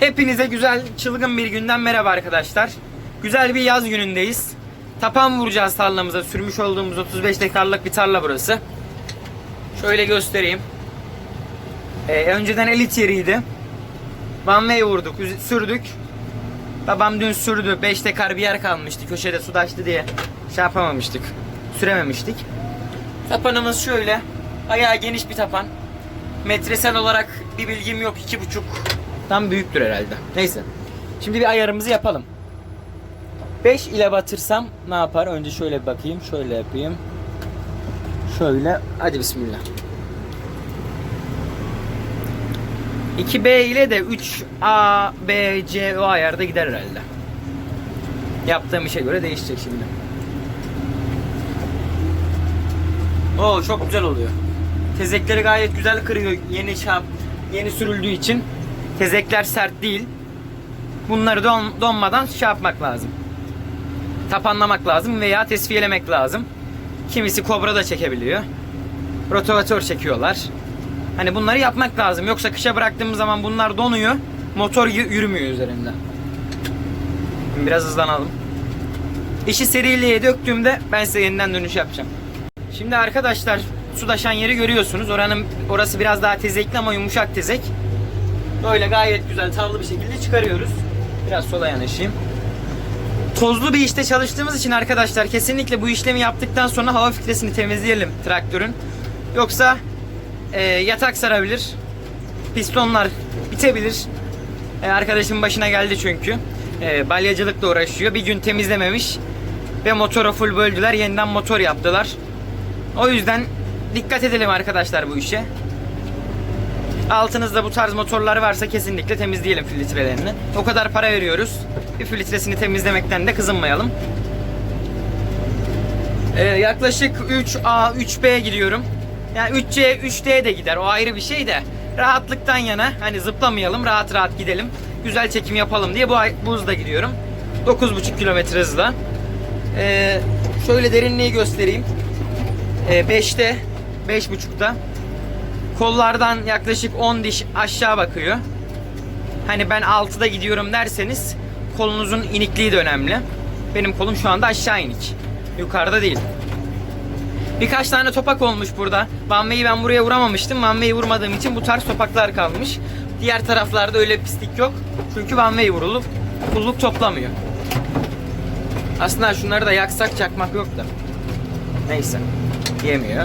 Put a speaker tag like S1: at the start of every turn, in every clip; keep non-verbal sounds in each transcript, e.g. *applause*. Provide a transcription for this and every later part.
S1: Hepinize güzel, çılgın bir günden merhaba arkadaşlar. Güzel bir yaz günündeyiz. Tapan vuracağız tarlamıza. Sürmüş olduğumuz 35 dekarlık bir tarla burası. Şöyle göstereyim. Ee, önceden elit yeriydi. One vurduk, sürdük. Babam dün sürdü. 5 dekar bir yer kalmıştı. Köşede su taştı diye şey yapamamıştık. Sürememiştik. Tapanımız şöyle. Ayağı geniş bir tapan. Metresel olarak bir bilgim yok. 2,5 Tam büyüktür herhalde. Neyse. Şimdi bir ayarımızı yapalım. 5 ile batırsam ne yapar? Önce şöyle bir bakayım. Şöyle yapayım. Şöyle. Hadi bismillah. 2B ile de 3A, B, C o ayarda gider herhalde. Yaptığım işe göre değişecek şimdi. Oo çok güzel oluyor. Tezekleri gayet güzel kırıyor yeni şap, yeni sürüldüğü için. Tezekler sert değil. Bunları don, donmadan şey yapmak lazım. Tapanlamak lazım veya tesviyelemek lazım. Kimisi kobra da çekebiliyor. Rotovatör çekiyorlar. Hani bunları yapmak lazım. Yoksa kışa bıraktığımız zaman bunlar donuyor. Motor yürümüyor üzerinde. Şimdi Biraz hızlanalım. İşi seriliğe döktüğümde ben size yeniden dönüş yapacağım. Şimdi arkadaşlar sudaşan yeri görüyorsunuz. Oranın orası biraz daha tezekli ama yumuşak tezek. Böyle gayet güzel tavlı bir şekilde çıkarıyoruz. Biraz sola yanaşayım. Tozlu bir işte çalıştığımız için arkadaşlar kesinlikle bu işlemi yaptıktan sonra hava filtresini temizleyelim traktörün. Yoksa e, yatak sarabilir. Pistonlar bitebilir. E, arkadaşımın başına geldi çünkü. E, balyacılıkla uğraşıyor. Bir gün temizlememiş. Ve motoru full böldüler. Yeniden motor yaptılar. O yüzden dikkat edelim arkadaşlar bu işe. Altınızda bu tarz motorlar varsa kesinlikle temizleyelim filtrelerini. O kadar para veriyoruz. Bir filtresini temizlemekten de kızınmayalım. Ee, yaklaşık 3A, 3B gidiyorum. Yani 3C, 3D de gider. O ayrı bir şey de. Rahatlıktan yana hani zıplamayalım, rahat rahat gidelim. Güzel çekim yapalım diye bu, ay- bu hızda gidiyorum. 9,5 kilometre hızla. Ee, şöyle derinliği göstereyim. Ee, 5'te, 5,5'ta. Kollardan yaklaşık 10 diş aşağı bakıyor. Hani ben 6'da gidiyorum derseniz kolunuzun inikliği de önemli. Benim kolum şu anda aşağı inik. Yukarıda değil. Birkaç tane topak olmuş burada. Vanveyi ben buraya vuramamıştım. Vanveyi vurmadığım için bu tarz topaklar kalmış. Diğer taraflarda öyle pislik yok. Çünkü vanveyi vurulup kulluk toplamıyor. Aslında şunları da yaksak çakmak yok da. Neyse. Yemiyor.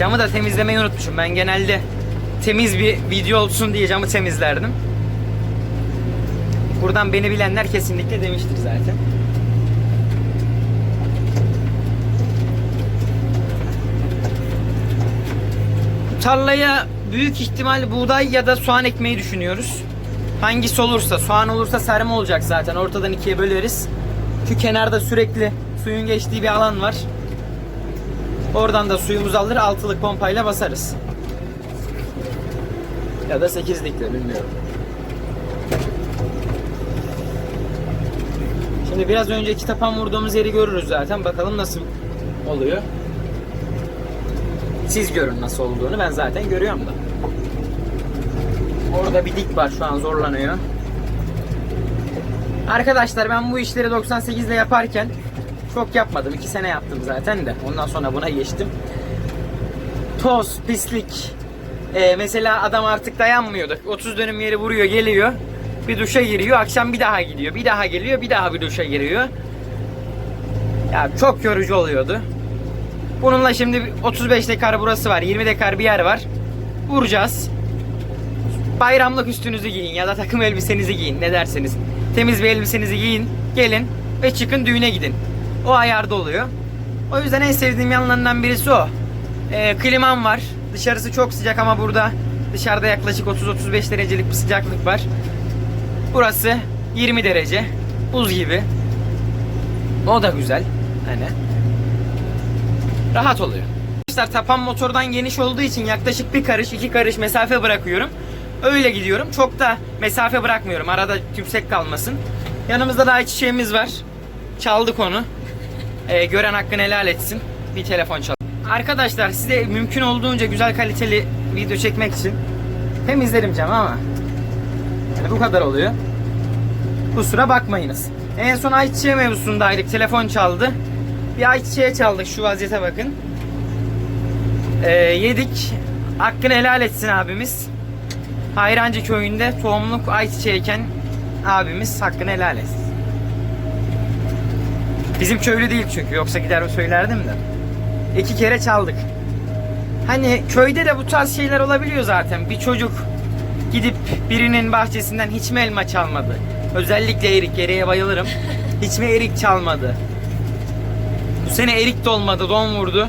S1: Camı da temizlemeyi unutmuşum. Ben genelde temiz bir video olsun diye camı temizlerdim. Buradan beni bilenler kesinlikle demiştir zaten. Tarlaya büyük ihtimal buğday ya da soğan ekmeği düşünüyoruz. Hangisi olursa, soğan olursa serme olacak zaten. Ortadan ikiye böleriz. Şu kenarda sürekli suyun geçtiği bir alan var. Oradan da suyumuzu alır altılık pompayla basarız. Ya da sekizlikle bilmiyorum. Şimdi biraz önceki tapan vurduğumuz yeri görürüz zaten. Bakalım nasıl oluyor. Siz görün nasıl olduğunu. Ben zaten görüyorum da. Orada bir dik var şu an zorlanıyor. Arkadaşlar ben bu işleri 98 ile yaparken çok yapmadım. 2 sene yaptım zaten de. Ondan sonra buna geçtim. Toz, pislik. Ee, mesela adam artık dayanmıyordu. 30 dönüm yeri vuruyor, geliyor. Bir duşa giriyor, akşam bir daha gidiyor. Bir daha geliyor, bir daha bir duşa giriyor. Ya çok yorucu oluyordu. Bununla şimdi 35 dekar burası var, 20 dekar bir yer var. Vuracağız. Bayramlık üstünüzü giyin ya da takım elbisenizi giyin ne derseniz. Temiz bir elbisenizi giyin, gelin ve çıkın düğüne gidin. O ayarda oluyor. O yüzden en sevdiğim yanlarından birisi o. Ee, klimam var. Dışarısı çok sıcak ama burada dışarıda yaklaşık 30-35 derecelik bir sıcaklık var. Burası 20 derece. Buz gibi. O da güzel. Hani. Rahat oluyor. Arkadaşlar tapan motordan geniş olduğu için yaklaşık bir karış iki karış mesafe bırakıyorum. Öyle gidiyorum. Çok da mesafe bırakmıyorum. Arada tümsek kalmasın. Yanımızda da ayçiçeğimiz var. Çaldık onu. Ee, gören hakkını helal etsin. Bir telefon çal. Arkadaşlar size mümkün olduğunca güzel kaliteli video çekmek için temizlerim camı ama yani bu kadar oluyor. Kusura bakmayınız. En son ayçiçeği mevzusundaydık. Telefon çaldı. Bir ayçiçeğe çaldık. Şu vaziyete bakın. Ee, yedik. Hakkını helal etsin abimiz. Hayrancı köyünde tohumluk ayçiçeğiken abimiz hakkını helal etsin. Bizim köylü değil çünkü. Yoksa gider söylerdim de. İki kere çaldık. Hani köyde de bu tarz şeyler olabiliyor zaten. Bir çocuk gidip birinin bahçesinden hiç mi elma çalmadı? Özellikle erik. Eriğe bayılırım. Hiç mi erik çalmadı? Bu sene erik de olmadı. Don vurdu.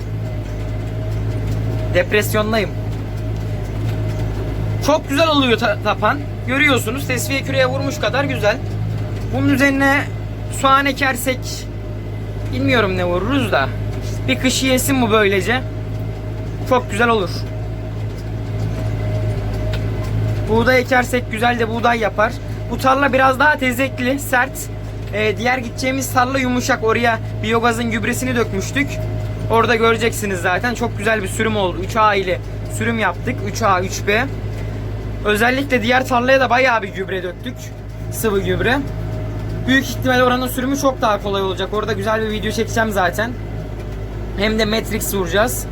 S1: Depresyondayım. Çok güzel oluyor ta- tapan. Görüyorsunuz tesviye küreye vurmuş kadar güzel. Bunun üzerine soğan ekersek bilmiyorum ne vururuz da bir kışı yesin bu böylece. Çok güzel olur. Buğday ekersek güzel de buğday yapar. Bu tarla biraz daha tezekli, sert. Ee, diğer gideceğimiz tarla yumuşak. Oraya biyogazın gübresini dökmüştük. Orada göreceksiniz zaten. Çok güzel bir sürüm oldu. 3A ile sürüm yaptık. 3A, 3B. Özellikle diğer tarlaya da bayağı bir gübre döktük. Sıvı gübre. Büyük ihtimal oranın sürümü çok daha kolay olacak. Orada güzel bir video çekeceğim zaten. Hem de Matrix vuracağız.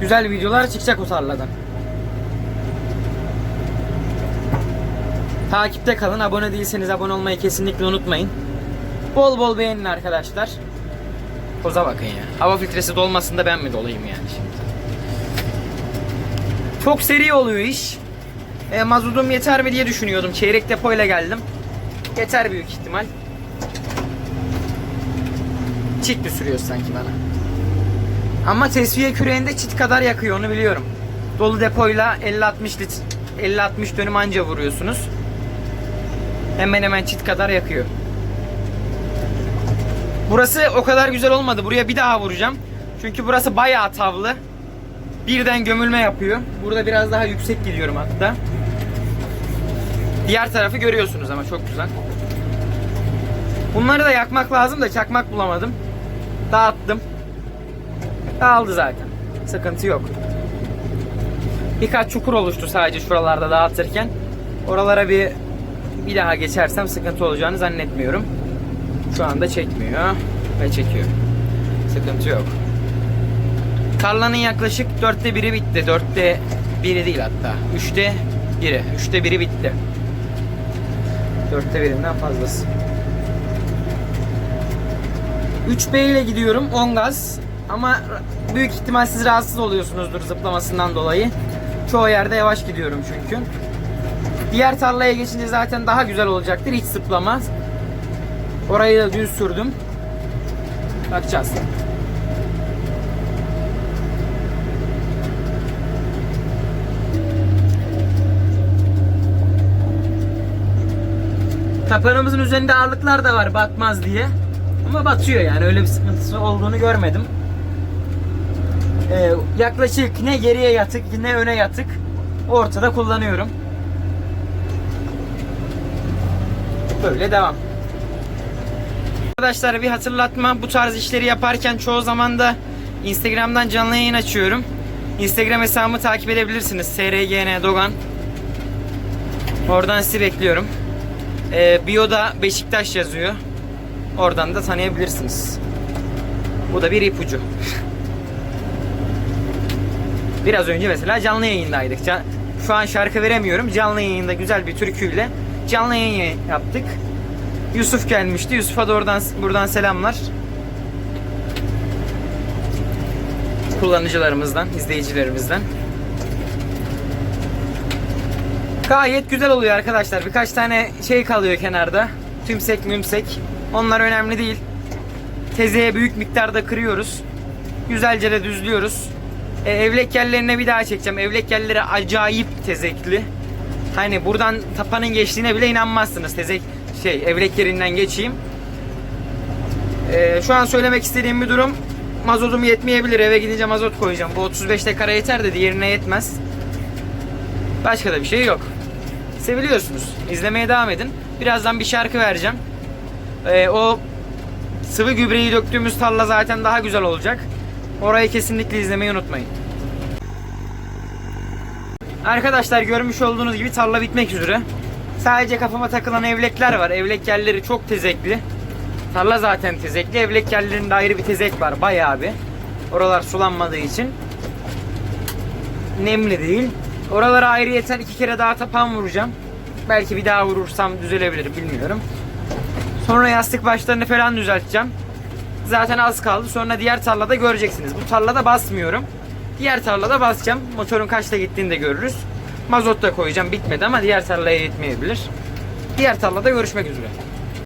S1: Güzel videolar çıkacak o tarladan. Takipte kalın. Abone değilseniz abone olmayı kesinlikle unutmayın. Bol bol beğenin arkadaşlar. Poza bakın ya. Hava filtresi dolmasında ben mi dolayım yani şimdi? Çok seri oluyor iş. E, mazotum yeter mi diye düşünüyordum. Çeyrek depoyla geldim. Yeter büyük ihtimal. Çit mi sürüyor sanki bana? Ama tesviye küreğinde çit kadar yakıyor onu biliyorum. Dolu depoyla 50-60 litre 50-60 dönüm anca vuruyorsunuz. Hemen hemen çit kadar yakıyor. Burası o kadar güzel olmadı. Buraya bir daha vuracağım. Çünkü burası bayağı tavlı. Birden gömülme yapıyor. Burada biraz daha yüksek gidiyorum hatta. Diğer tarafı görüyorsunuz ama çok güzel. Bunları da yakmak lazım da çakmak bulamadım. Dağıttım. Dağıldı zaten. Sıkıntı yok. Birkaç çukur oluştu sadece şuralarda dağıtırken. Oralara bir bir daha geçersem sıkıntı olacağını zannetmiyorum. Şu anda çekmiyor ve çekiyor. Sıkıntı yok. Tarlanın yaklaşık dörtte biri bitti. Dörtte biri değil hatta. Üçte biri. Üçte biri bitti. Dörtte birinden fazlası. 3B ile gidiyorum 10 gaz ama büyük ihtimal siz rahatsız oluyorsunuzdur zıplamasından dolayı. Çoğu yerde yavaş gidiyorum çünkü. Diğer tarlaya geçince zaten daha güzel olacaktır hiç zıplamaz. Orayı da düz sürdüm. Bakacağız. Tapanımızın üzerinde ağırlıklar da var batmaz diye. Ama batıyor yani öyle bir sıkıntısı olduğunu görmedim. Ee, yaklaşık ne geriye yatık ne öne yatık ortada kullanıyorum. Böyle devam. Arkadaşlar bir hatırlatma bu tarz işleri yaparken çoğu zaman da Instagram'dan canlı yayın açıyorum. Instagram hesabımı takip edebilirsiniz. SRGN Dogan. Oradan sizi bekliyorum. Ee, bio'da Beşiktaş yazıyor. Oradan da tanıyabilirsiniz. Bu da bir ipucu. *laughs* Biraz önce mesela canlı yayındaydık. Şu an şarkı veremiyorum. Canlı yayında güzel bir türküyle canlı yayın yaptık. Yusuf gelmişti. Yusuf'a da oradan buradan selamlar. Kullanıcılarımızdan, izleyicilerimizden. Gayet güzel oluyor arkadaşlar. Birkaç tane şey kalıyor kenarda. Tümsek mümsek. Onlar önemli değil. Tezeye büyük miktarda kırıyoruz. Güzelce de düzlüyoruz. E, evlek yerlerine bir daha çekeceğim. Evlek yerleri acayip tezekli. Hani buradan tapanın geçtiğine bile inanmazsınız. Tezek şey evlek yerinden geçeyim. E, şu an söylemek istediğim bir durum. Mazotum yetmeyebilir. Eve gidince mazot koyacağım. Bu 35 dekara yeter de diğerine yetmez. Başka da bir şey yok. Seviliyorsunuz. İzlemeye devam edin. Birazdan bir şarkı vereceğim. Ee, o sıvı gübreyi döktüğümüz tarla zaten daha güzel olacak. Orayı kesinlikle izlemeyi unutmayın. Arkadaşlar görmüş olduğunuz gibi tarla bitmek üzere. Sadece kafama takılan evlekler var. Evlek yerleri çok tezekli. Tarla zaten tezekli. Evlek yerlerinde ayrı bir tezek var. Bayağı bir. Oralar sulanmadığı için. Nemli değil. Oralara ayrıyeten iki kere daha tapan vuracağım. Belki bir daha vurursam düzelebilir bilmiyorum. Sonra yastık başlarını falan düzelteceğim. Zaten az kaldı. Sonra diğer tarlada göreceksiniz. Bu tarlada basmıyorum. Diğer tarlada basacağım. Motorun kaçta gittiğini de görürüz. Mazot da koyacağım. Bitmedi ama diğer tarlaya yetmeyebilir. Diğer tarlada görüşmek üzere.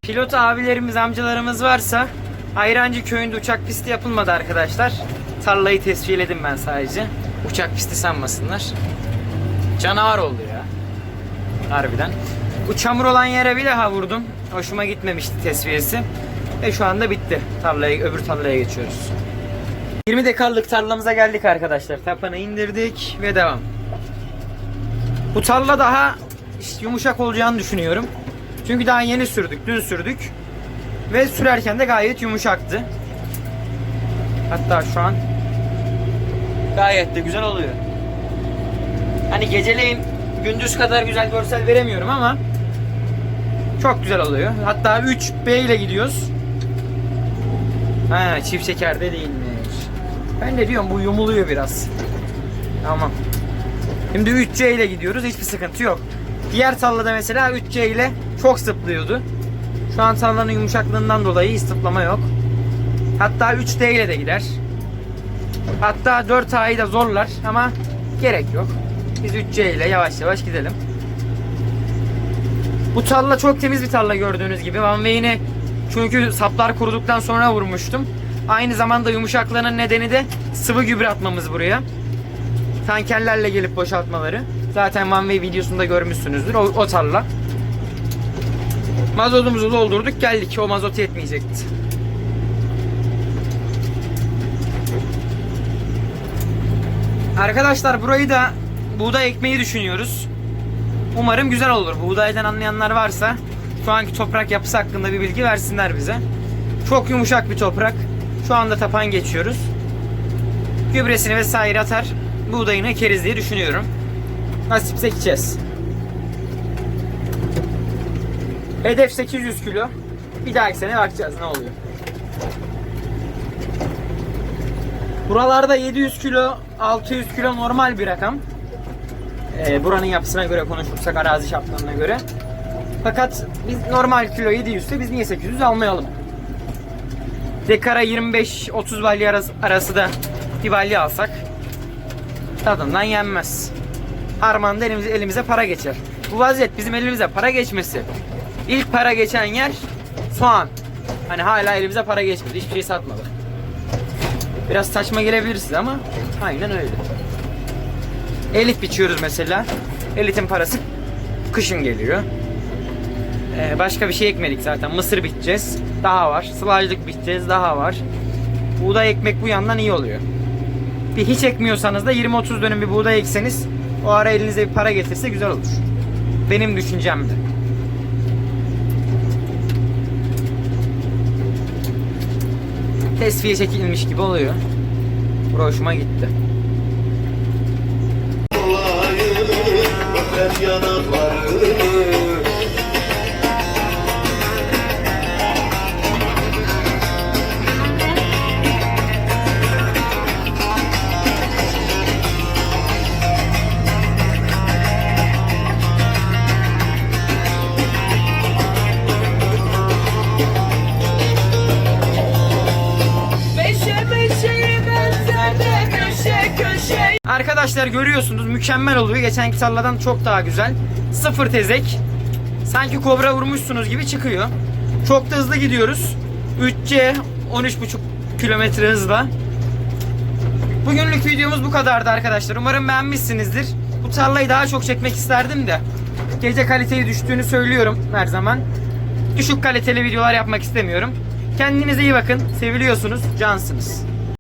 S1: Pilot abilerimiz, amcalarımız varsa Ayrancı köyünde uçak pisti yapılmadı arkadaşlar. Tarlayı tescilledim ben sadece. Uçak pisti sanmasınlar. Canavar oldu ya. Harbiden. Bu çamur olan yere bir daha vurdum. Hoşuma gitmemişti tesviyesi. Ve şu anda bitti. Tarlaya, öbür tarlaya geçiyoruz. 20 dekarlık tarlamıza geldik arkadaşlar. Tapanı indirdik ve devam. Bu tarla daha işte yumuşak olacağını düşünüyorum. Çünkü daha yeni sürdük. Dün sürdük. Ve sürerken de gayet yumuşaktı. Hatta şu an gayet de güzel oluyor. Hani geceleyin gündüz kadar güzel görsel veremiyorum ama çok güzel oluyor. Hatta 3B ile gidiyoruz. Ha çift şekerde değilmiş. Ben de diyorum bu yumuluyor biraz. Tamam. Şimdi 3C ile gidiyoruz. Hiçbir sıkıntı yok. Diğer tallada mesela 3C ile çok zıplıyordu. Şu an tallanın yumuşaklığından dolayı hiç zıplama yok. Hatta 3D ile de gider. Hatta 4A'yı da zorlar ama gerek yok. Biz 3C ile yavaş yavaş gidelim. Bu tarla çok temiz bir tarla gördüğünüz gibi. Van Wey'ini çünkü saplar kuruduktan sonra vurmuştum. Aynı zamanda yumuşaklığının nedeni de sıvı gübre atmamız buraya. Tankerlerle gelip boşaltmaları. Zaten Van Way videosunda görmüşsünüzdür. O, o tarla. Mazotumuzu doldurduk geldik. O mazot yetmeyecekti. Arkadaşlar burayı da buğday ekmeği düşünüyoruz. Umarım güzel olur. Buğdaydan anlayanlar varsa şu anki toprak yapısı hakkında bir bilgi versinler bize. Çok yumuşak bir toprak. Şu anda tapan geçiyoruz. Gübresini vesaire atar. Buğdayını ekeriz diye düşünüyorum. Nasipse ekeceğiz. Hedef 800 kilo. Bir dahaki sene bakacağız ne oluyor. Buralarda 700 kilo, 600 kilo normal bir rakam. Ee, buranın yapısına göre konuşursak, arazi şartlarına göre. Fakat biz normal kilo 700 ise biz niye 800 almayalım? Dekara 25-30 balya arası, arası da bir balya alsak tadından yenmez. Harmanda elimize, elimize para geçer. Bu vaziyet bizim elimize para geçmesi. İlk para geçen yer soğan. Hani hala elimize para geçmedi. Hiçbir şey satmadık. Biraz saçma gelebilir size ama aynen öyle. Elit biçiyoruz mesela. Elitin parası kışın geliyor. Ee, başka bir şey ekmedik zaten. Mısır biteceğiz. Daha var. Sılajlık biteceğiz. Daha var. Buğday ekmek bu yandan iyi oluyor. Bir hiç ekmiyorsanız da 20-30 dönüm bir buğday ekseniz o ara elinize bir para getirse güzel olur. Benim düşüncemdi. Tesviye çekilmiş gibi oluyor. Bu hoşuma gitti.
S2: another
S1: Arkadaşlar görüyorsunuz mükemmel oluyor. Geçenki tarladan çok daha güzel. Sıfır tezek. Sanki kobra vurmuşsunuz gibi çıkıyor. Çok da hızlı gidiyoruz. 3C 13,5 kilometre hızla. Bugünlük videomuz bu kadardı arkadaşlar. Umarım beğenmişsinizdir. Bu tarlayı daha çok çekmek isterdim de. Gece kaliteyi düştüğünü söylüyorum her zaman. Düşük kaliteli videolar yapmak istemiyorum. Kendinize iyi bakın. Seviliyorsunuz. Cansınız.